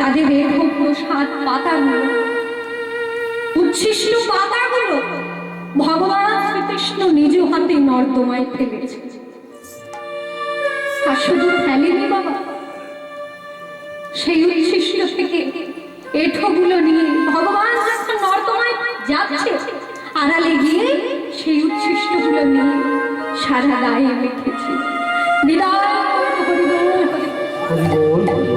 তাদের দেহ প্রসাদ পাতাগুলো। উচ্ছিষ্ট পাতাগুলো ভগবান শ্রীকৃষ্ণ নিজ হাতে নর্দমায় ফেলেছে। আর শুধু ফেলেনি বাবা, সেই উচ্ছিষ্ট থেকে এঠোগুলো নিয়ে ভগবান যখন নর্দমায় যাচ্ছে। আড়ালে গিয়ে সেই উচ্ছিষ্টগুলো নিয়ে সারা গায়ে রেখেছে বিদায়। হরিবল হরিবল।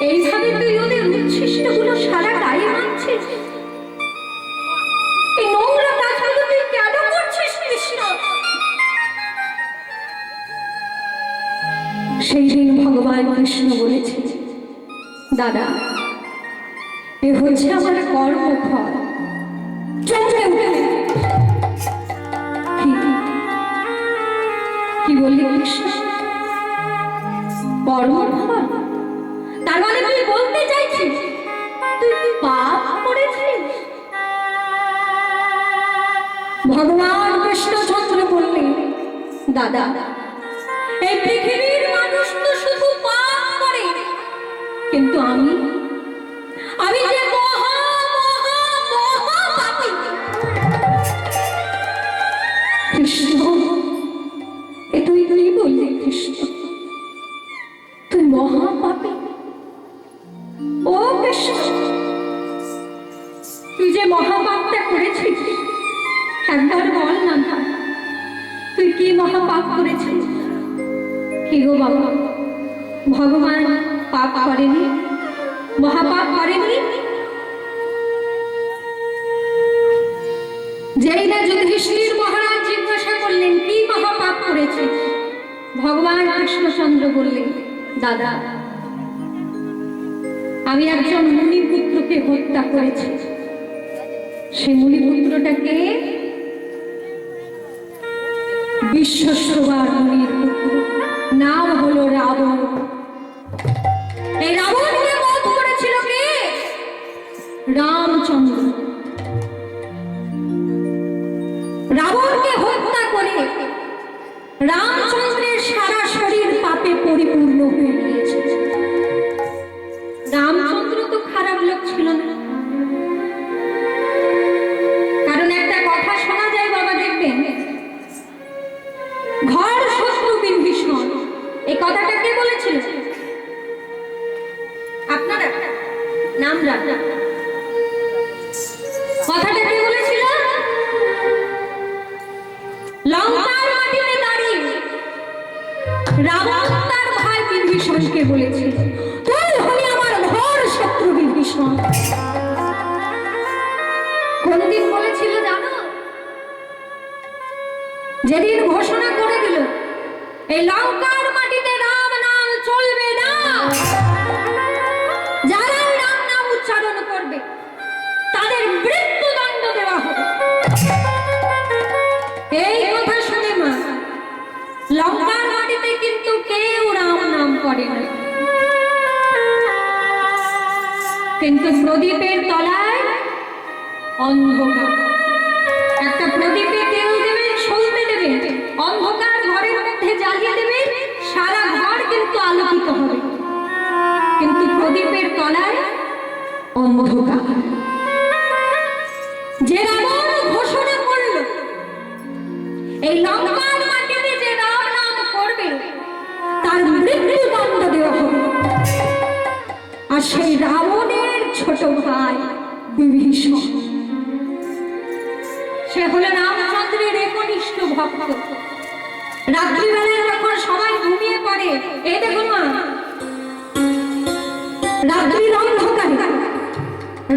এইভাবে তুই ওদের উচ্ছিষ্টগুলো সারা গায়ে মানছিস কেন সেই দিন ভগবান কৃষ্ণ বলেছে দাদা, এ হচ্ছে আমার কর্মফল। কি বললি কৃষ্ণ? কর্মফল? মানে তুই বলতে চাইছিস তুই পাপ করেছিস ভগবান কৃষ্ণচন্দ্র বললেন, দাদা, এই পৃথিবীর মানুষ তো শুধু পাপ করে। কিন্তু আমি আমি যে কৃষ্ণ, এ তুই তুই বললি, কৃষ্ণ? ভগবান পাপ করেনি? মহাপাপ করেনি? যেই না যুধিষ্ঠির মহারাজ জিজ্ঞাসা করলেন, কি মহাপাপ করেছে? ভগবান কৃষ্ণচন্দ্র বললেন, দাদা, আমি একজন মুনিপুত্রকে হত্যা করেছি। সেই মুনিপুত্রটাকে বিশ্বস্রবার রাবণকে হত্যা করে রামচন্দ্রের সারা শরীর পাপে পরিপূর্ণ হয়ে গিয়েছে। রামচন্দ্র তো খারাপ লোক ছিল তাদের মৃত্যুদণ্ড দেওয়া হবে এই কথা শুনে মা লঙ্কার মাটিতে কিন্তু কেউ রাম নাম করে না কিন্তু প্রদীপের তলায় অন্ধকার। একটা প্রদীপে তেল দেবেন সলতে দেবেন অন্ধকার ঘরের মধ্যে জ্বালিয়ে দেবেন সারা ঘর কিন্তু আলোকিত হবে। কিন্তু প্রদীপের তলায় অন্ধকার। সেই রাবণের ছোট ভাই বিভীষণ। সে হলো রামচন্দ্রের একনিষ্ঠ ভক্ত। রাত্রিবেলায় যখন সবাই ঘুমিয়ে পড়ে এই দেখুন মা, রাত্রির অন্ধকারে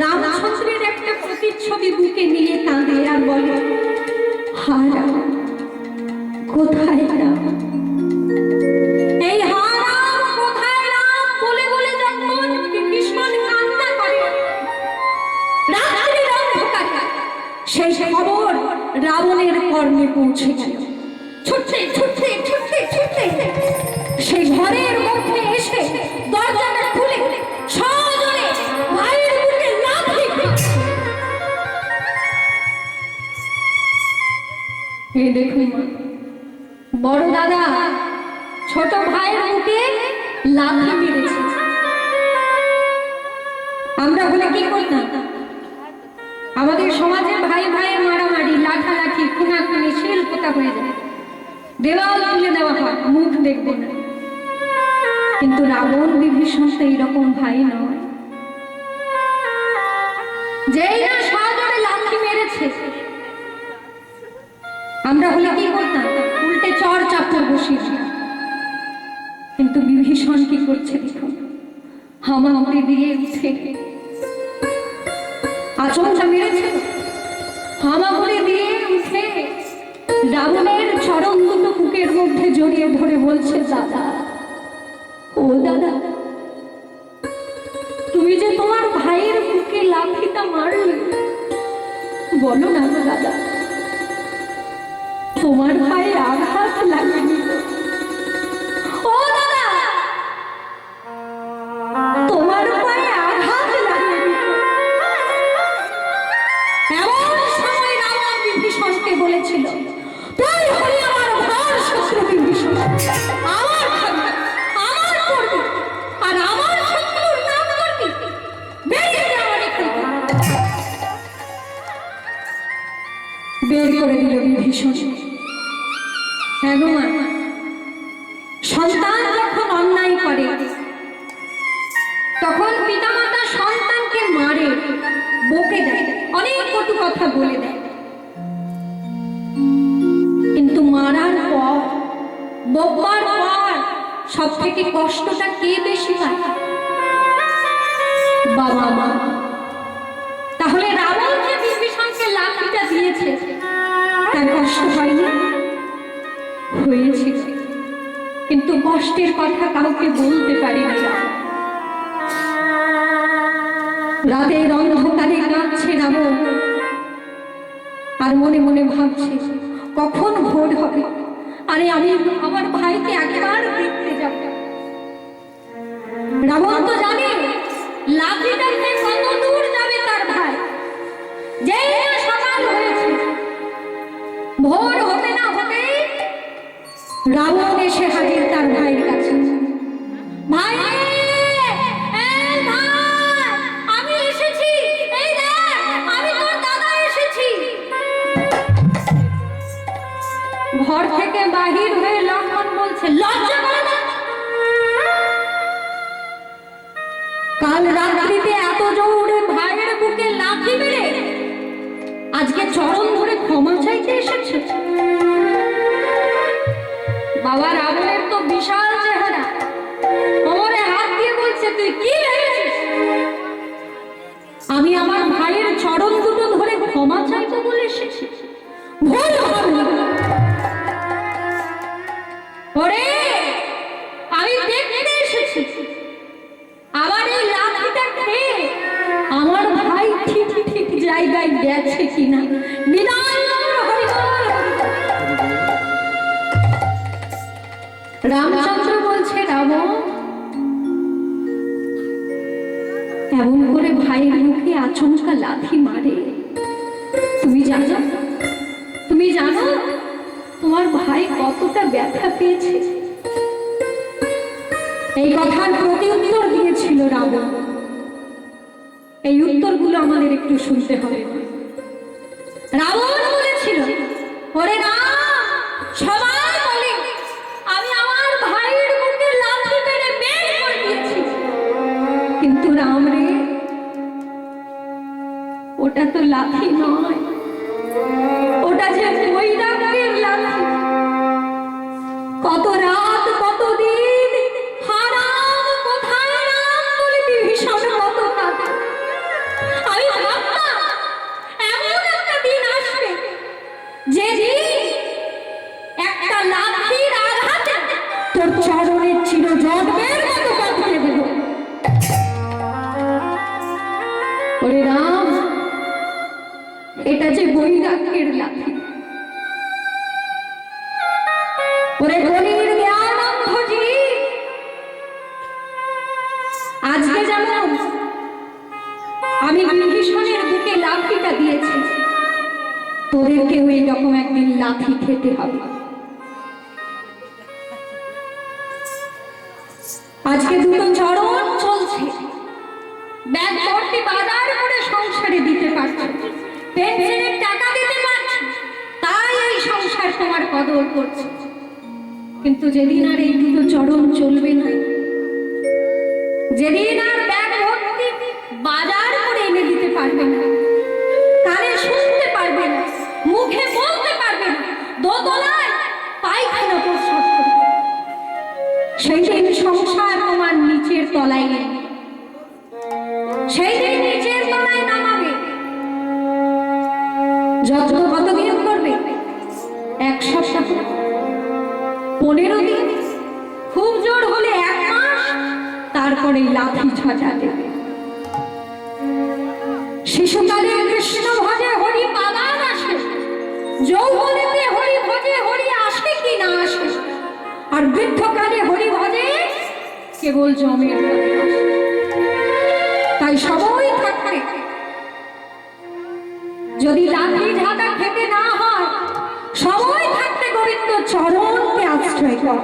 রামচন্দ্রের একটা প্রতিচ্ছবি বুকে নিয়ে কাঁদে আর বলে, হারা, কোথায় বড় দাদা ছোট ভাইয়ের মুখে লাথি মেরেছে। আমরা হলে কি করতাম? আমাদের সমাজে ভাই, ভাইয়ের মারামারি লাঠালাঠি খুনাখুনি শিল্পতা হয়ে যায় দেওয়াল তুলে দেওয়া হয়, মুখ দেখবে না কিন্তু রাবণ বিভীষণ তো এইরকম ভাই নয়। যেই না মেরেছে, আমরা হলে কি করতাম? উল্টে চর চাপড় বসিয়ে কিন্তু বিভীষণ কি করছে দেখুন? হামাগুড়ি দিয়ে উঠে। আচমকা মেরেছে। হামাগুড়ি দিয়ে উঠে। রাবণের দুটো বুকের মধ্যে জড়িয়ে ধরে বলছে, দাদা, ও দাদা, তুমি যে তোমার ভাইয়ের বুকে লাঠিটা মারলে, বলো না, দাদা, তোমার ভাই আঘাত লাগেনি তো? কাউকে বলতে পারি না। অন্ধকারে কাঁদছে রাবণ। আর মনে মনে ভাবছে, কখন ভোর হবে? আরে আমি আমার ভাইকে একবার দেখতে যাব। রাবণ তো জানে লাঠিটা নিয়ে কত দূর যাবে তার ভাই। যেই সকাল হয়েছে। ভোর হতে না হতেই রাবণ এসে হাজির তার ভাইয়ের কাছে। ঘর থেকে বাহির হয়ে লক্ষণ বলছে, লজ্জা কাল রাত্রিতে এত জোরে ভাইয়ের বুকে লাথি মেরে আজকে চরম ধরে ক্ষমা চাইতে এসেছে। একটু শুনতে হবে। রাবণ আজকে যেমন আমি বিভীষণের বুকে লাঠিটা দিয়েছি তোদেরকেও এইরকম একদিন লাঠি খেতে হবে। আজকে দুটো চরণ চলছে। ব্যাগ ভর্তি বাজার করে সংসারে দিতে পারছে। পেনশনের টাকা দিতে পারছে। তাই এই সংসার তোমার কদর করছে। কিন্তু যেদিন আর এই দুটো চরণ চলবে না যেদিন আর ব্যাগ ভর্তি বাজার করে এনে দিতে পারবে না। কানে শুনতে পারবে না, মুখে বলতে পারবে না, দোতলায় পায়খানা প্রস্রাব সেই দিন সংসার তোমার নিচের তলায় নেই সেই দিন নিচের তলায় নামাবে। যত কত দিন করবে? এক সপ্তাহ। পনেরো দিন। তারপরে লাঠি ছজা দেবে। শিশুকালে কৃষ্ণ ভজে হরি পাদান আসে। যৌবনেতে হরি ভজে হরি আসে কি না আসে। আর বৃদ্ধকালে হরি ভজে কেবল জমের তাই সবাই থাকতে যদি লাঠি ঝাঁটা খেতে না হয়, সবাই থাকতে গোবিন্দ চরণকে আশ্রয় কর।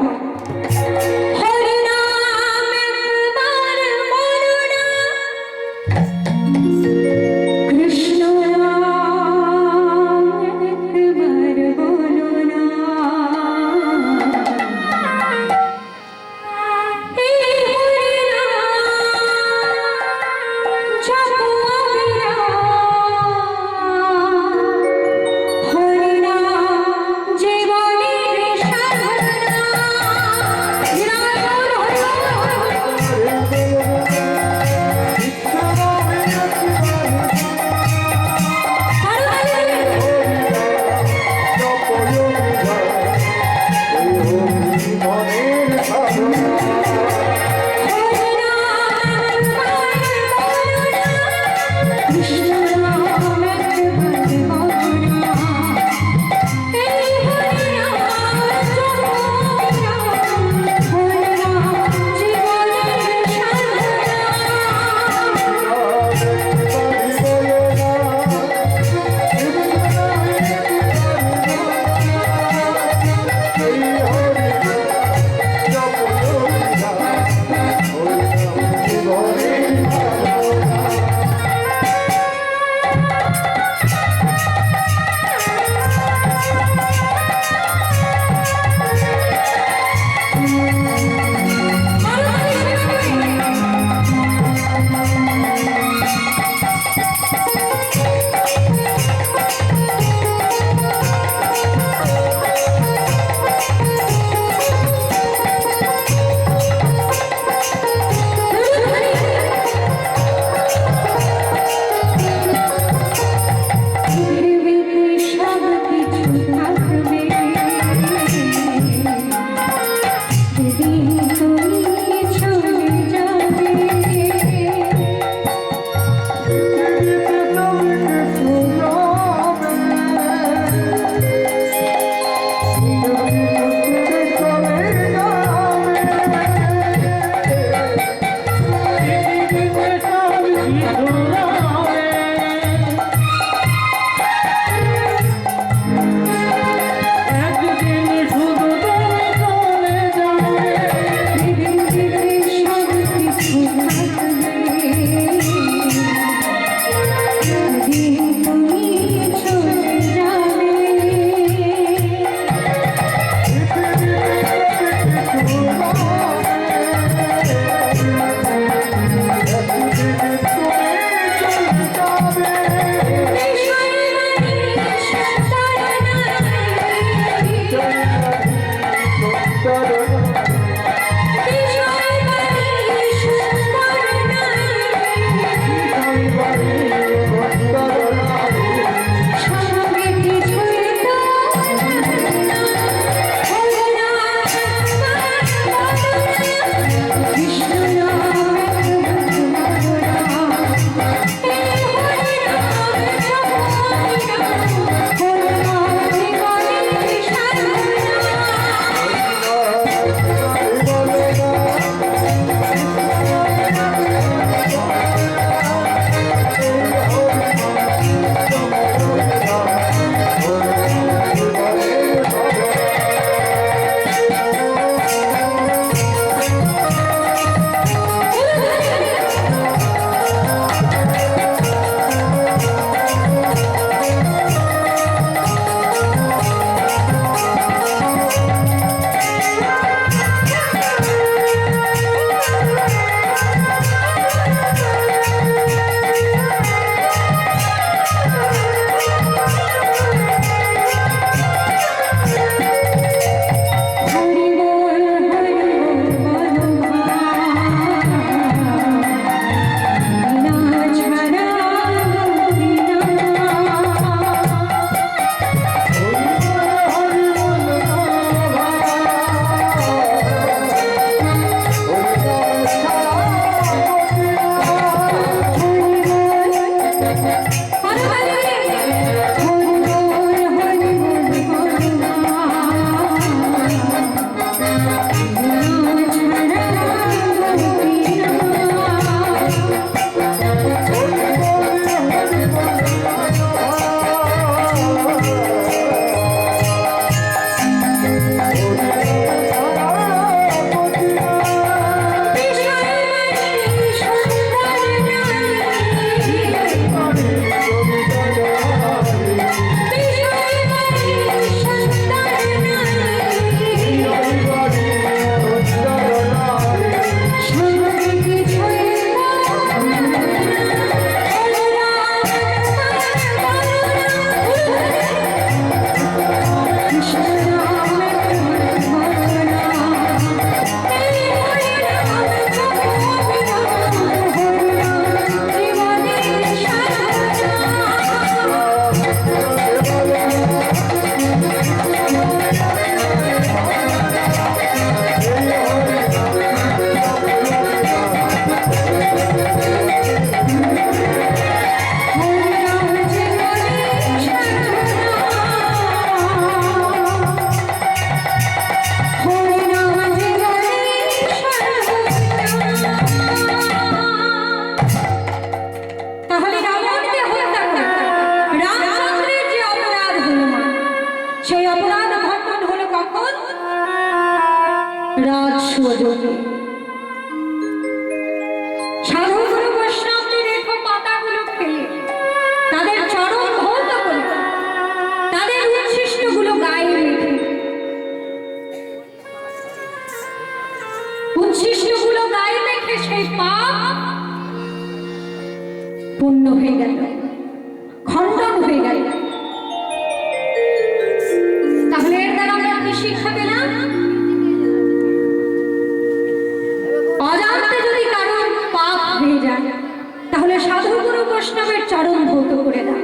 ধৌত করে দাও।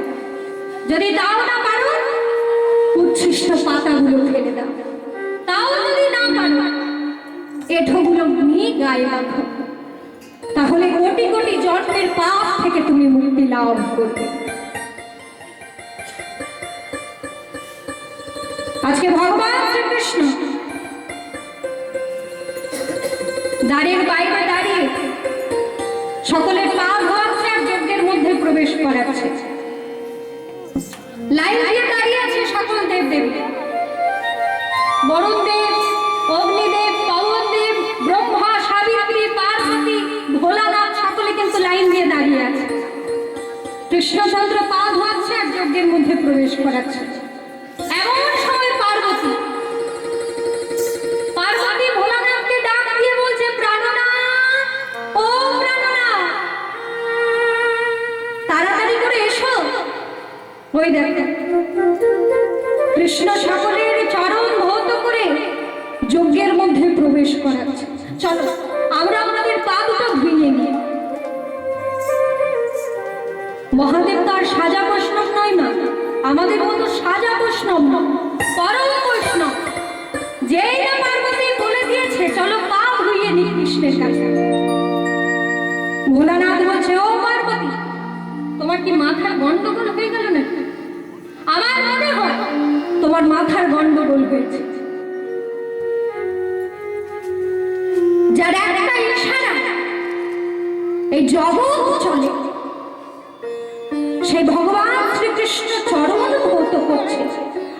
যদি তাও না পারো, উচ্ছিষ্ট পাতাগুলো ফেলে দাও। তাও যদি না পারো এঠোগুলো নিয়ে গায়ে রাখো তাহলে কোটি কোটি জন্মের পাপ থেকে তুমি মুক্তি লাভ করবে। আজকে ভগবান শ্রীকৃষ্ণ দ্বারের বাইরে দাঁড়িয়ে সকলের পা অগ্নিদেব ব্রহ্মা সকলে কিন্তু লাইন দাঁড়িয়ে আছে। কৃষ্ণচন্দ্র পা ধোয়াচ্ছে আর যজ্ঞের মধ্যে প্রবেশ করাচ্ছে। ওই দেখো কৃষ্ণ সকলের চরণ ধৌত করে যজ্ঞের মধ্যে প্রবেশ করাচ্ছে। চলো, আমরা আমাদের পা দুটো ভেঙে নিই। মহাদেব তার সাজা বৈষ্ণব নয় না আমাদের মতো সাজা বৈষ্ণব না, পরম বৈষ্ণব। না পার্বতী বলে দিয়েছে, চলো পা ধুইয়ে নি কৃষ্ণের কাছে। ভোলানাথ বলছে, ও পার্বতী, তোমার কি মাথার গন্ডগোল হয়ে গেল নাকি? মনে হয় তোমার মাথার গন্ডগোল হয়েছে। যার একটা ইশারা, এই জগৎ চলে। সেই ভগবান শ্রীকৃষ্ণ চরম করছে।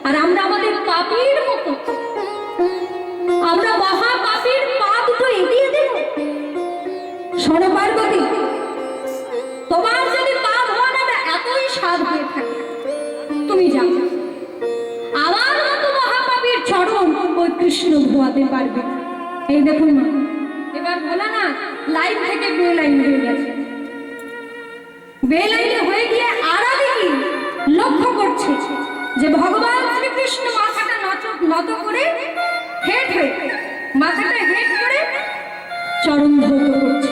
আর আমরা আমাদের পাপির এই দেখুন এবার বলা না লাইন থেকে বে লাইন হয়ে গেছে। বে লাইনে হয়ে গিয়ে আড়ালে কি লক্ষ্য করছে যে ভগবান শ্রীকৃষ্ণ মাথাটা নত নত করে হেট হয়ে মাথাটা হেট করে চরণ ধৌত করছে।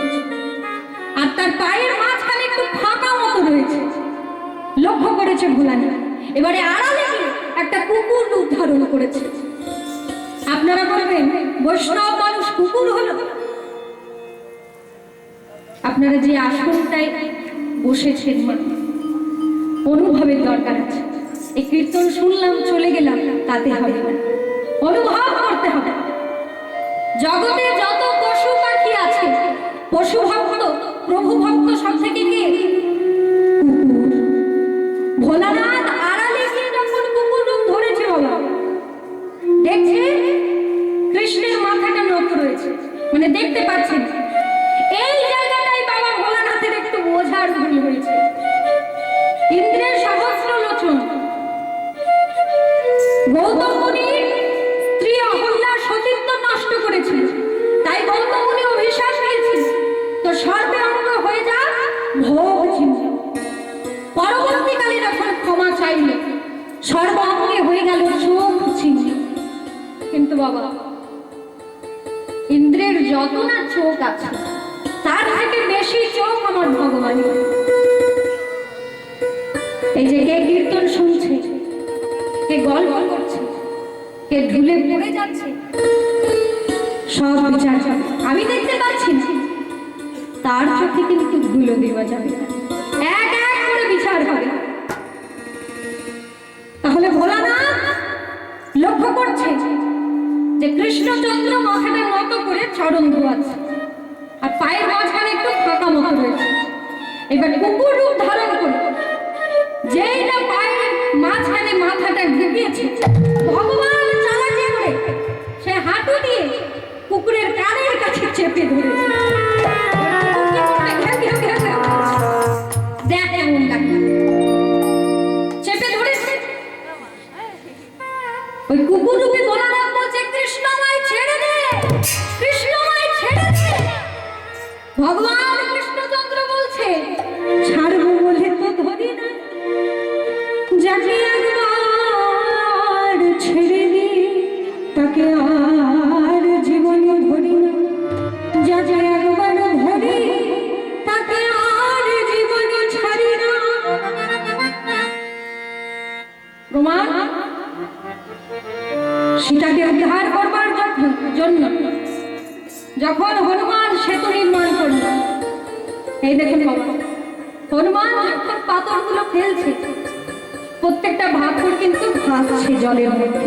আর তার পায়ের মাঝখানে একটু ফাঁকা মতো রয়েছে। লক্ষ্য করেছে ভোলানি এবারে আড়ালে একটা কুকুর রূপ ধারণ করেছে। আপনারা বলবেন, বৈষ্ণব কুকুর হলো। আপনারা যে আসনটায় বসেছেন, অনুভবের দরকার আছে। এই কীর্তন শুনলাম, চলে গেলাম, তাতে হবে অনুভব করতে হবে। জগতে যত পশু পাখি আছে, পশু ভক্ত, প্রভু ভক্ত সব থেকে কে? ভোলানাথ মানে দেখতে পাচ্ছেন এই জায়গাটাই বাবা ভোলানাথের একটু বোঝার ভুল হয়েছে। ইন্দ্রের সহস্র লোচন। গৌতম মুনির স্ত্রী অহল্যার সতীত্ব নষ্ট করেছিল। তাই গৌতম মুনি অভিশাপ দিয়েছিল। তো সর্বে অঙ্গ হয়ে যা, ভোগ চিহ্ন পরবর্তীকালে যখন ক্ষমা চাইল, সর্ব অঙ্গে হয়ে গেল চোখ চিহ্ন কিন্তু বাবা যত না চোখ আছে, তার থেকে বেশি চোখ আমার ভগবান এই যে কে কীর্তন শুনছে, কে গল্প করছে, কে ঢুলে পড়ে যাচ্ছে, সব বিচার আমি দেখতে পাচ্ছি তার চোখে কিন্তু ধুলো দেওয়া যাবে এক এক করে বিচার হবে। তাহলে ভোলানাথ লক্ষ্য করছে যে কৃষ্ণচন্দ্র মাথাটা মতো করে চরণ ধোয়াচ্ছে। আর পায়ের মাঝখানে একটু ফাঁকা মতো রয়েছে। এবার কুকুর রূপ ধারণ করে যেই পায়ের মাঝখানে মাথাটা ঢুকিয়েছে, ভগবান চালাকি করে সে হাঁটু দিয়ে কুকুরের কানের কাছে চেপে ধরেছে। ওই কুকুর রূপী ভগবান জলের মধ্যে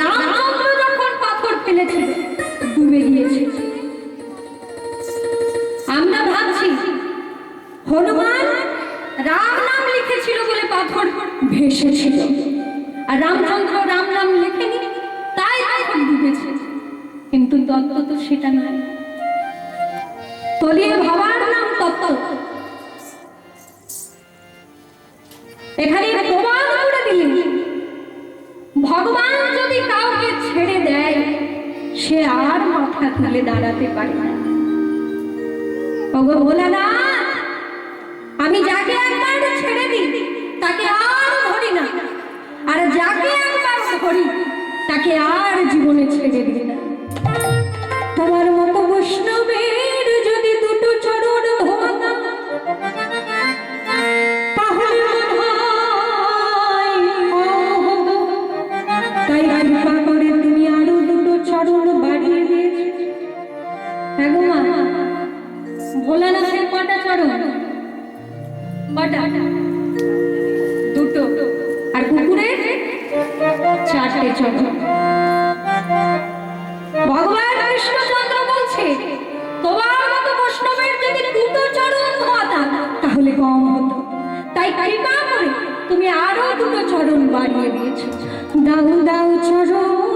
রামচন্দ্র যখন পাথর ফেলেছে, ডুবে গিয়েছে। আমরা ভাবছি, হনুমান রাম নাম লিখেছিল বলে পাথর ভেসেছিল। আর রামচন্দ্র রাম নাম লেখেনি, তাই পাথর ডুবেছে। কিন্তু তত্ত্ব তো সেটা নয় তলিয়ে ভাবার নাম তত্ত্ব। এখানে সে আর মাথা তুলে দাঁড়াতে পারে না। ওগো ভোলানাথ, আমি যাকে একবার ছেড়ে দিই, তাকে আর ধরি না। আর যাকে একবার ধরি, তাকে আর জীবনে ছেড়ে দিই না। তোমার মতো বৈষ্ণবের কটা চরণ দুটো। আর কুকুরের? চারটে চরণ ভগবান কৃষ্ণচন্দ্র বলছে, তোমার মতো বৈষ্ণবের যদি দুটো চরণ তাহলে কম হতো। তাই কৃপা করে তুমি আরও দুটো চরণ বাড়িয়ে দিয়েছ। দাও দাও চরণ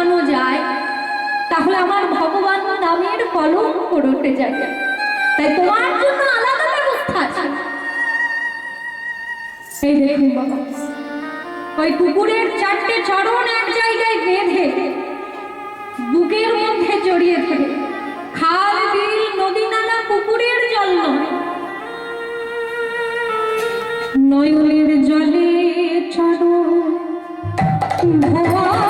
আমার ভগবান নামের কলঙ্ক রটে যাবে তাই তোমার জন্য আলাদা ব্যবস্থা আছে। এই দেখুন বাবা, ওই কুকুরের চারটে চরণ এক জায়গায় বেঁধে বুকের মধ্যে জড়িয়ে থাকে খাল, বিল, নদী নালা পুকুরের জল নয়। নয়নের জলে চরণ ভুয়া